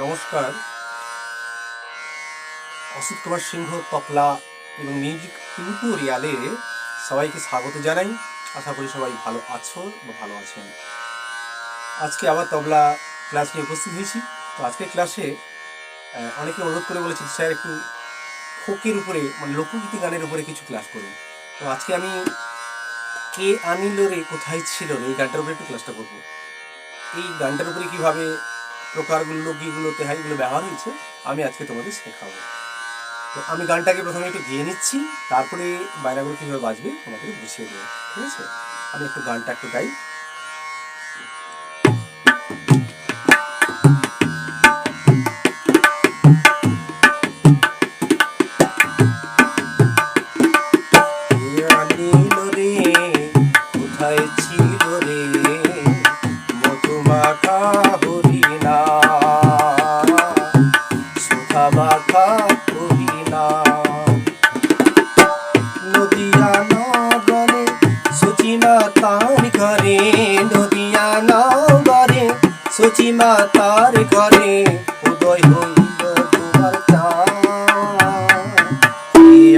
নমস্কার। অসিত কুমার সিংহ, তপলা এবং মিউজিক টিউটোরিয়ালে সবাইকে স্বাগত জানাই। আশা করি সবাই ভালো আছো বা ভালো আছেন। আজকে আবার তবলা ক্লাস নিয়ে উপস্থিত হয়েছি। তো আজকের ক্লাসে অনেকে অনুরোধ করে বলেছেন স্যার, একটু ফোকের উপরে মানে লোকগীতি গানের উপরে কিছু ক্লাস করুন। তো আজকে আমি, কে আনিল রে, কোথায় ছিল রে? এই গানটার উপরে একটু ক্লাসটা করব। এই গানটার উপরে কীভাবে প্রকারগুলো, রোগীগুলোতে হ্যাঁ এগুলো ব্যবহার হয়েছে, আমি আজকে তোমাদের শেখাবো। তো আমি গানটাকে প্রথমে একটু গিয়ে নিচ্ছি, তারপরে বাইরাগুলো কীভাবে বাজবে তোমাদের বুঝিয়ে দেবো, ঠিক আছে? আমি একটু গানটা একটু গাই।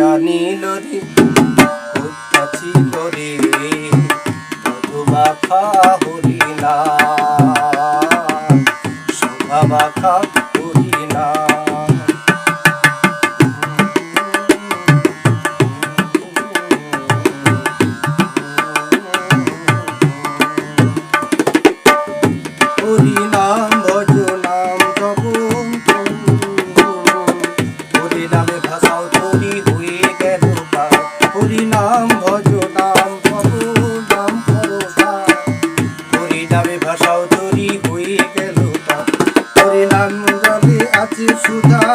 চাঁদ নীল রে কোথা ছিল রে। মধুমাখা হরিণা। শোভা জলে আছে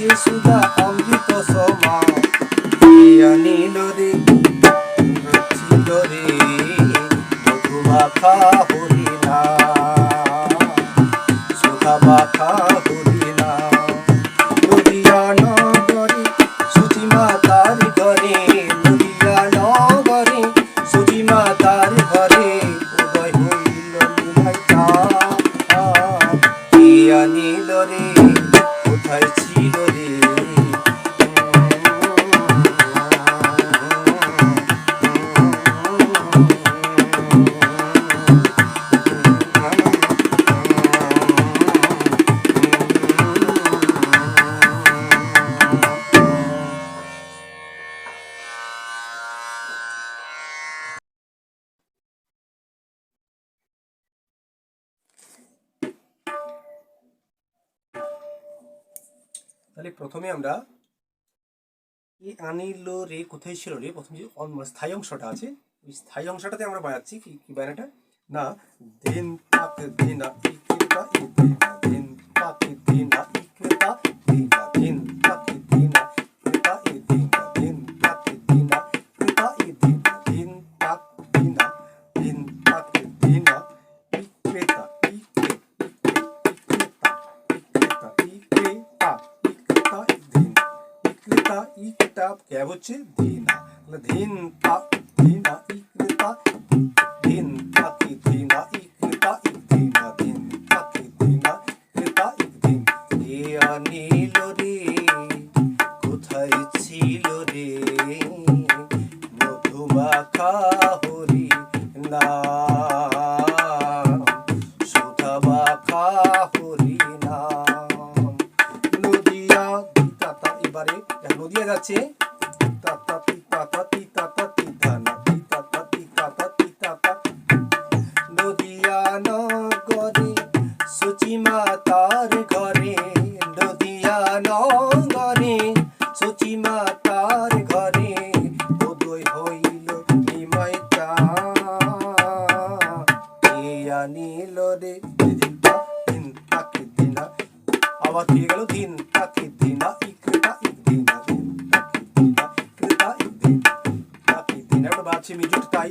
আছে সুধা অমৃত সমা নীল রে ছিল রে মধুমাখা হরিণা তাহলে প্রথমে আমরা এই আনিল রে কোথায় ছিল রে? প্রথম যে অন- স্থায়ী অংশটা আছে, ওই স্থায়ী অংশটাতে আমরা বাজাচ্ছি কি কি বায়নাটা না, দিন তাক দিনা দেন তাক দিনা। ইকটা ক্যাব হচ্ছে ধীন ধীন তাপ ধীনা ইকৃতা ধীন তাকি ধীনা ইকৃতা ইকধীনা ধীন তাকি ধীনা ইকৃতা ইকধীন এ আনিল রে দিদিনটা দিন তাকি দিনা আবার ফিরে গেল দিন তাকি দিনা ইকৃতা ইকদিনা দিন তাকি দিনা ইকৃতা ইকদিন তাকি দিনা একটা বাড়ছে মিজুর তাই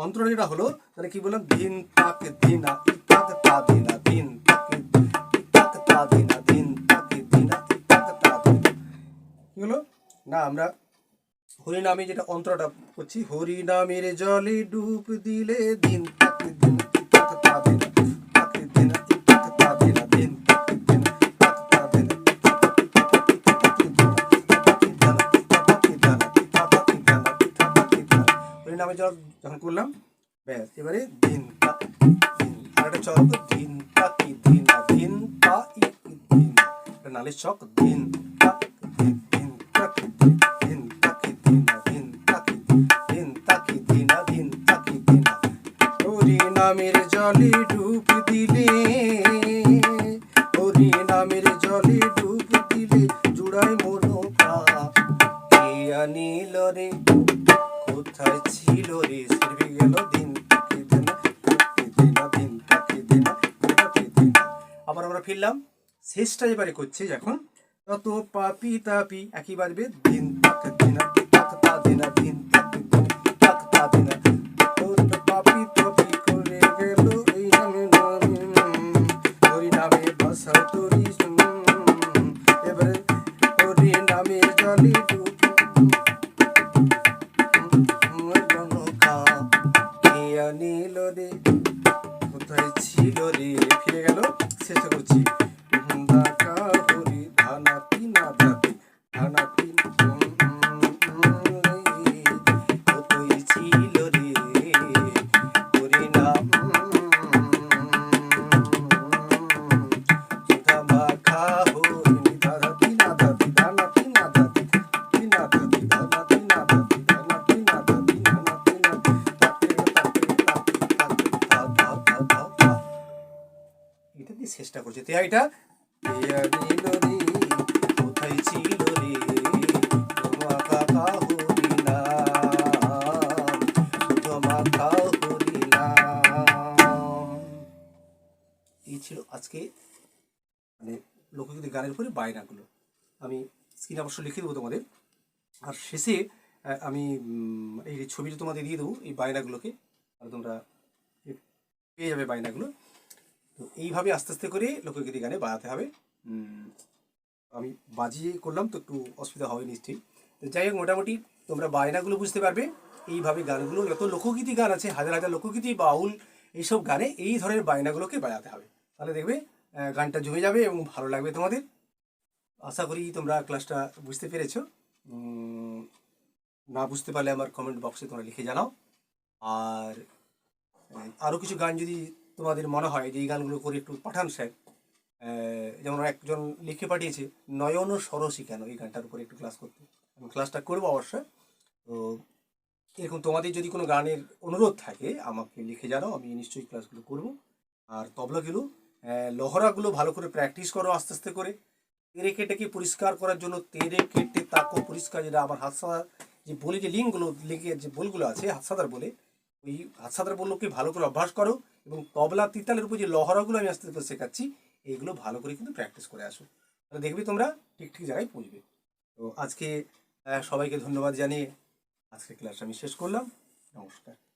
এই অন্তর যেটা হলো, তাহলে কি বললাম? দিন তাকে দিনা ইতাক তা দিনা দিন তাকে ইতাক তা দিনা দিন তাকে দিনা ইতাক তা দিনা। কি হলো? না, আমরা হরিনামে যেটা অন্তরটা করছি, হরিনামের জলে ডুব দিলে দিন তাকে দিন হরিনামে জল যখন করলাম, ব্যাস, এবারে দিন তা আর একটা দিন তাকি দিন দিন তা ই দিন নালের চক দিন তা নামের জলে ডুব দিলে হরি নামের জলে ডুব দিলে জুড়াই মনো কে আনিল রে? কোথায় ছিল রে? সেরবে গেল দিন আবার আমরা ফিরলাম, শেষটা এবারে করছে এখন তত পাপি তাপি একই বাজবে দিন দিন দিন। ফিরে গেল। চেষ্টা করছি। দিয়ে চেষ্টা করছে তে এটা কোথায় ছিল রে? এই ছিল আজকে। মানে লোকগীতি গানের উপরে বায়নাগুলো, আমি স্ক্রিনে অবশ্য লিখে দেবো তোমাদের। আর শেষে আমি এই ছবিটা তোমাদের দিয়ে দেবো, এই বায়নাগুলোকে, আর তোমরা পেয়ে যাবে বায়নাগুলো। তো এইভাবে আস্তে আস্তে করে লোকগীতি গানে বাজাতে হবে। আমি বাজিয়ে করলাম তো একটু অসুবিধা হবে নিশ্চয়ই। তো যাই হোক, মোটামুটি তোমরা বায়নাগুলো বুঝতে পারবে। এইভাবে গানগুলো, যত লোকগীতি গান আছে, হাজার হাজার লোকগীতি, বাউল, এইসব গানে এই ধরনের বায়নাগুলোকে বাজাতে হবে। তাহলে দেখবে গানটা জমে যাবে এবং ভালো লাগবে তোমাদের। আশা করি তোমরা ক্লাসটা বুঝতে পেরেছ। না বুঝতে পারলে আমার কমেন্ট বক্সে তোমরা লিখে জানাও। আর আরও কিছু গান যদি তোমাদের মনে হয় যে এই গানগুলো করে একটু পাঠান স্যার? যেমন একজন লিখে পাঠিয়েছে, নয়ন ও সরসী কেন? এই গানটার উপরে একটু ক্লাস করতে। আমি ক্লাসটা করব অবশ্যই তো এরকম তোমাদের যদি কোনো গানের অনুরোধ থাকে, আমাকে লিখে জানাও, আমি নিশ্চয়ই ক্লাসগুলো করব। আর তবলাগুলো লহরাগুলো ভালো করে প্র্যাকটিস করো আস্তে আস্তে করে। তেরে কেটেকে পরিষ্কার করার জন্য তেরে কেটে তাকো পরিষ্কার, যেটা আমার হাত যে বলি যে লিঙ্কগুলো লিঙ্কের যে বলগুলো আছে হাত সাদার বলে, ওই হাত সাদার বলগুলোকে ভালো করে অভ্যাস করো। এবং তবলা, তিতালের উপর যে লহরাগুলো আমি আস্তে আস্তে শেখাচ্ছি এইগুলো ভালো করে কিন্তু প্র্যাকটিস করে আসো। তাহলে দেখবে তোমরা ঠিক ঠিক জায়গায় পৌঁছবে। তো আজকে সবাইকে ধন্যবাদ জানিয়ে আজকে ক্লাস আমি শেষ করলাম। নমস্কার।